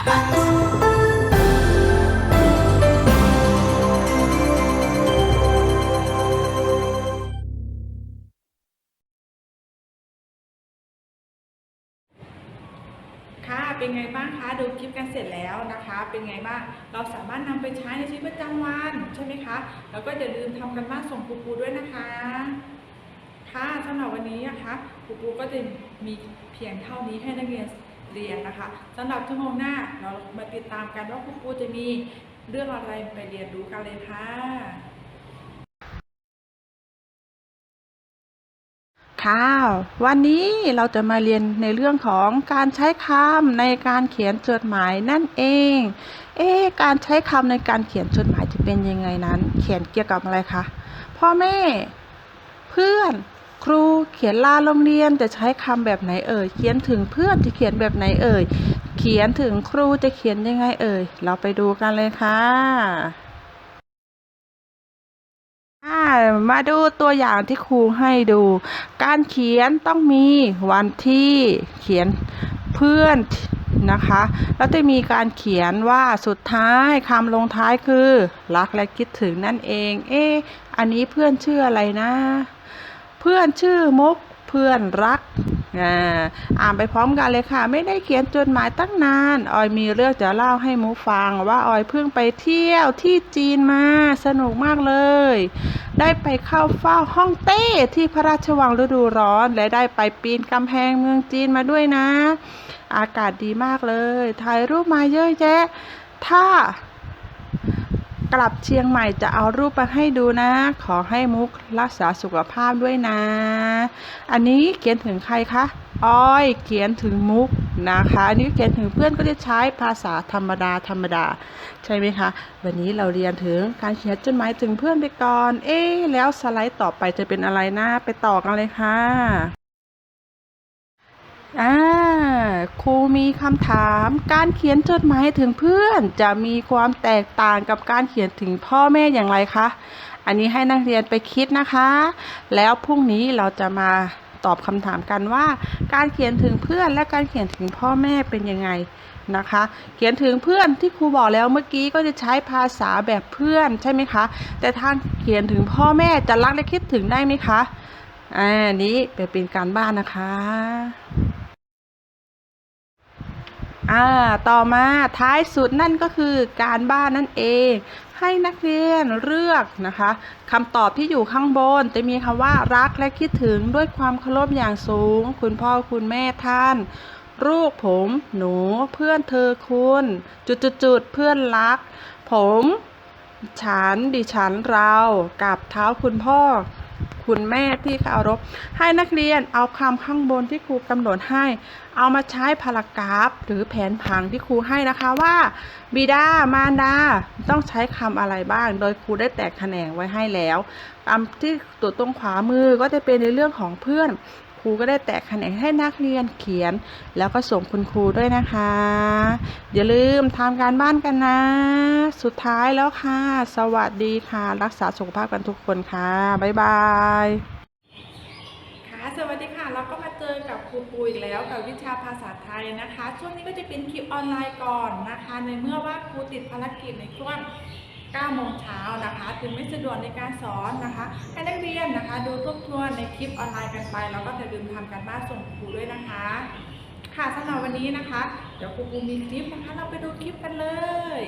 ค่ะเป็นไงบ้างคะดูคลิปกันเสร็จแล้วนะคะ เป็นไงบ้างเราสามารถนำไปใช้ในชีวิตประจำวันใช่ไหมคะแล้วก็อย่าลืมทำกันบ้านส่งครูปูด้วยนะคะ ค่ะสำหรับวันนี้นะคะครูปูก็จะมีเพียงเท่านี้ให้นักเรียน เรียนนะคะสำหรับชั่วโมงหน้าเรามาติดตามกันว่าครูปูจะมีเรื่องอะไรไปเรียนรู้กันเลยค่ะค่ะวันนี้เราจะมาเรียนในเรื่องของการใช้คำในการเขียนจดหมายนั่นเอง เอ๊การใช้คำในการเขียนจดหมายจะเป็นยังไงนั้น เขียนเกี่ยวกับอะไรคะพ่อแม่ ครูเขียนลาโรงเรียนจะใช้คำแบบไหนเอ่ย เขียนถึงเพื่อนจะเขียนแบบไหนเอ่ย เขียนถึงครูจะเขียนยังไงเอ่ย เราไปดูกันเลยค่ะมาดูตัวอย่างที่ครูให้ดู การเขียนต้องมีวันที่เขียนเพื่อนนะคะ แล้วจะมีการเขียนว่าสุดท้ายคำลงท้ายคือ รักและคิดถึงนั่นเอง เอ๊ะอันนี้เพื่อนชื่ออะไรนะ เพื่อนชื่อมุกเพื่อนรักอ่านไปพร้อมกันเลยค่ะ ไม่ได้เขียนจดหมายตั้งนาน ออยมีเรื่องจะเล่าให้มุกฟัง ว่าออยเพิ่งไปเที่ยวที่จีนมา สนุกมากเลย ได้ไปเข้าเฝ้าฮ่องเต้ที่พระราชวังฤดูร้อน และได้ไปปีนกำแพงเมืองจีนมาด้วยนะ อากาศดีมากเลย ถ่ายรูปมาเยอะแยะ ถ้า กลับเชียงใหม่จะเอารูปมาให้ดูนะ ขอให้มุกรักษาสุขภาพด้วยนะ อันนี้เขียนถึงใครคะอ้อยเขียนถึงมุกนะคะ อันนี้เขียนถึงเพื่อนก็จะใช้ภาษาธรรมดาธรรมดา ใช่ไหมคะ วันนี้เราเรียนถึงการเขียนจดหมายถึงเพื่อนไปก่อน เอ๊แล้วสไลด์ต่อไปจะเป็นอะไรนะ ไปต่อกันเลยค่ะอ่า ครูมีคำถาม การเขียนจดหมายถึงเพื่อน จะมีความแตกต่างกับการเขียนถึงพ่อแม่อย่างไรคะ อันนี้ให้นักเรียนไปคิดนะคะ แล้วพรุ่งนี้เราจะมาตอบคำถามกันว่า การเขียนถึงเพื่อนและการเขียนถึงพ่อแม่เป็นยังไงนะคะ เขียนถึงเพื่อนที่ครูบอกแล้วเมื่อกี้ก็จะใช้ภาษาแบบเพื่อนใช่ไหมคะ แต่ทางเขียนถึงพ่อแม่จะรักและคิดถึงได้ไหมคะอ่านี้ไปเป็นการบ้านนะคะ อ่าต่อมาท้ายสุดนั่นก็คือการบ้านนั่นเอง ให้นักเรียนเลือกนะคะคำตอบที่อยู่ข้างบน จะมีคำว่ารักและคิดถึงด้วยความเคารพอย่างสูง คุณพ่อคุณแม่ท่านลูกผมหนูเพื่อนเธอคุณจุดๆๆเพื่อนรัก ผม ฉันดิฉันเรากับเท้าคุณพ่อ คุณแม่ที่เคารพให้นักเรียนเอาคำข้างบนที่ครูกำหนดให้ เอามาใช้พารากราฟ หรือแผนผังที่ครูให้นะคะว่า บิดามารดาต้องใช้คำอะไรบ้าง โดยครูได้แตกแขนงไว้ให้แล้วคำที่ตัวตรงขวามือก็จะเป็นในเรื่องของเพื่อน ครูก็ได้แตกแขนงให้นักเรียนเขียน แล้วก็ส่งคุณครูด้วยนะคะ อย่าลืมทำการบ้านกันนะ สุดท้ายแล้วค่ะ สวัสดีค่ะ รักษาสุขภาพกันทุกคนค่ะ บ๊ายบายค่ะสวัสดีค่ะเราก็มาเจอกับครูปูอีกแล้วกับวิชาภาษาไทยนะคะ ช่วงนี้ก็จะเป็นคลิปออนไลน์ก่อนนะคะ ในเมื่อว่าครูติดภารกิจในช่วง 9โมงเช้านะคะ ถึงไม่สะดวกในการสอนนะคะ ให้นักเรียนนะคะ ดูทบทวนในคลิปออนไลน์กันไป แล้วก็อย่าลืมทำการบ้านส่งครูด้วยนะคะ ค่ะสำหรับวันนี้นะคะ เดี๋ยวครูปูมีคลิปนะคะ เราไปดูคลิปกันเลย